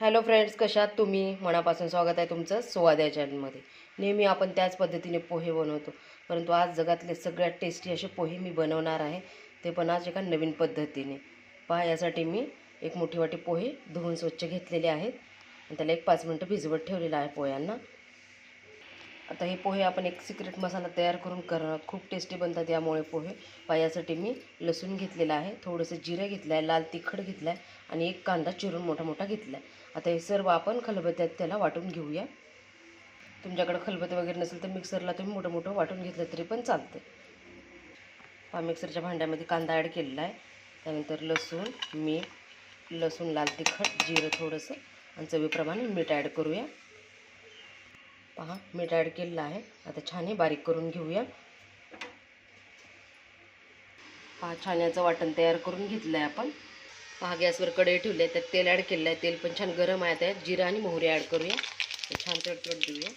Hello friends कशात तुम्ही? मनापासून स्वागत आहे तुमचं स्वाद या चॅनलमध्ये. नेहमी आपण त्याच पद्धतीने पोहे बनवतो परंतु आज जगातले सगळ्यात टेस्टी असे पोहे मी बनवणार आहे. ते पण आज एका नवीन पद्धतीने. पहा यासाठी मी एक मोठी वाटी पोहे धुवून स्वच्छ घेतलेले आहेत. आणि त्याला एक पाच मिनटं भिजवत ठेवलेलं आहे पोह्यांना. आता हे पोहे आपण एक सिक्रेट मसाला तयार करून करणार खूप टेस्टी बनतात यामुळे पोहे. पायासाठी मी लसूण घेतलेलं आहे. थोडंसं जिरं घेतलं आहे लाल तिखट घेतलं आहे आणि एक कांदा चिरून मोठा मोठा घेतला आहे आता हे सर्व आपण खलबत्त्यात त्याला वाटून घेऊया. तुमच्याकडं खलबत्ते वगैरे नसेल तर मिक्सरला तुम्ही मोठं मोठं वाटून घेतलं तरी पण चालतं हा मिक्सरच्या भांड्यामध्ये कांदा ॲड केलेला आहे. त्यानंतर लसूण मीठ लसूण लाल तिखट जिरं थोडंसं आणि चवीप्रमाणे मीठ ॲड करूया. पहा मीठ ॲड केलेलं आहे. आता छानही बारीक करून घेऊया. पहा छान याचं वाटण तयार करून घेतलं आहे आपण. पहा गॅसवर कढई ठेवली आहे त्यात तेल ॲड केलेलं आहे तेल पण छान गरम आहे त्यात जिरा आणि मोहरी ॲड करूया. ते छान तडतड देऊया.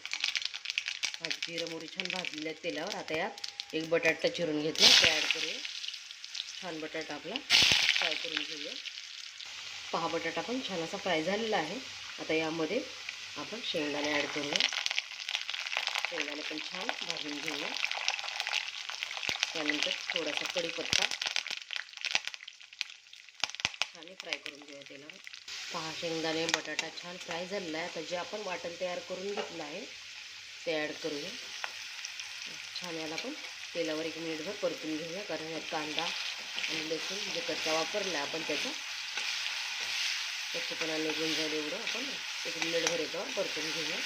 भाजी जिरं मोहरी छान भाजलेली आहे तेलावर. आता यात एक बटाटा चिरून घेतला ते ॲड करूया. छान बटाटा आपला फ्राय करून घेऊया. पहा बटाटा पण छान असा फ्राय झालेला आहे. आता यामध्ये आपण शेंगदाणे ॲड करूया. शेंगदाणे पण छान भाजून घेऊया. त्यानंतर थोडासा कढीपत्ता छान फ्राय करून घेऊ तेलावर. पहा शेंगदाणे बटाटा छान फ्राय झालेला आहे. आता जे आपण वाटण तयार करून घेतलं आहे ते ॲड करूया. छान याला पण तेलावर एक मिनिटभर परतून घेऊया कारण यात कांदा आणि लसूण जे कच्चा वापरला आपण त्याचा कच्चेपणा निघून जाईल एवढं आपण एक मिनिटभर याच्यावर परतून घेऊया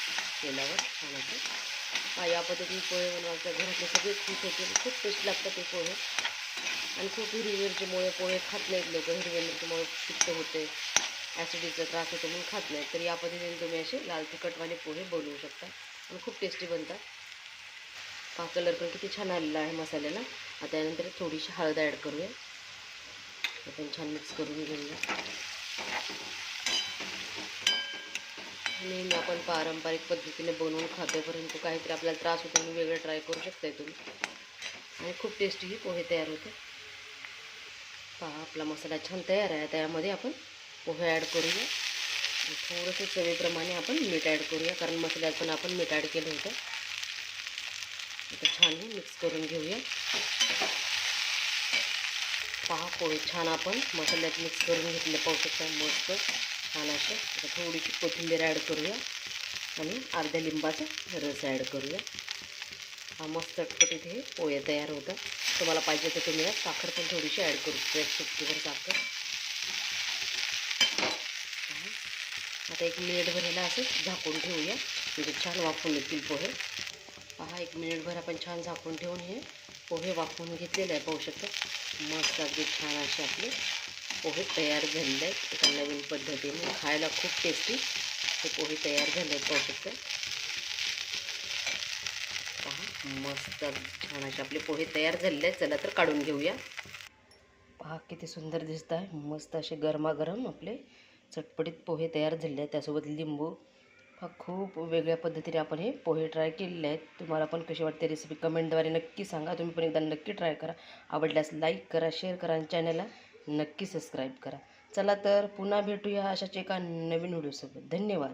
तेलावर. छान असं. या पद्धतीने पोहे बनवायच्या घरातले सगळे खूप होतील. खूप टेस्ट लागतात ते पोहे. आणि खूप हिरवी मिरचीमुळे पोहे खात नाहीत लोक. हिरव्या मिरचीमुळे पित्त होते ॲसिडीचा त्रास होतो म्हणून खात नाहीत. तर या पद्धतीने तुम्ही असे लाल तिखटवाले पोहे बनवू शकता. आणि खूप टेस्टी बनतात. हा कलर पण किती छान आलेला आहे मसाल्याला. आता त्यानंतर थोडीशी हळद ॲड करूया. आपण छान मिक्स करून घेऊया. नेहमी आपण पारंपरिक पद्धतीने बनवून खातो परंतु काहीतरी आपल्याला त्रास होतो म्हणून वेगळं ट्राय करू शकताय तुम्ही. आणि खूप टेस्टी ही पोहे तयार होते. पहा आपला मसाला छान तयार आहे. त्यामध्ये आपण पोहे ॲड करूया. थोडंसं चवीप्रमाणे आपण मीठ ॲड करूया कारण मसाल्यात पण आपण मीठ ॲड केलं होतं. आता छान मिक्स करून घेऊया. पहा पोहे छान आपण मसाल्यात मिक्स करून घेतले. पाहू शकता मस्त छान असं. आता थोडीशी कोथिंबीर ॲड करूया आणि अर्ध्या लिंबाचा रस ॲड करूया. मस्त चटपटीत हे पोहे तयार होतं. तुम्हाला पाहिजे तर तुम्ही साखर पण थोडीशी ॲड करू. एक सुट्टीवर साखर. आता एक मिनिटभर ह्याला असं झाकून छान वाफून येतील पोहे. पहा, एक मिनिटभर आपण छान झाकून ठेवून हे पोहे वाफवून घेतलेले आहे मस्त अगदी छान आपले पोहे तयार एका नवीन पद्धतीने. खायला खूप टेस्टी हे पोहे तयार पाहू शकता. पहा मस्त छान असे आपले पोहे तयार झालेले आहेत. चला तर काढून घेऊया. पहा किती सुंदर दिसत आहे मस्त असे गरमागरम आपले चटपटीत पोहे तयार झाले आहेत. त्यासोबत लिंबू. हा खूप वेगळ्या पद्धतीने आपण हे पोहे ट्राय केलेले आहेत. तुम्हाला पण कशी वाटते रेसिपी कमेंटद्वारे नक्की सांगा. तुम्ही पण एकदा नक्की ट्राय करा. आवडल्यास लाईक करा शेअर करा आणि चॅनलला नक्की सबस्क्राईब करा. चला तर पुन्हा भेटूया अशाच एका नवीन व्हिडिओसोबत धन्यवाद.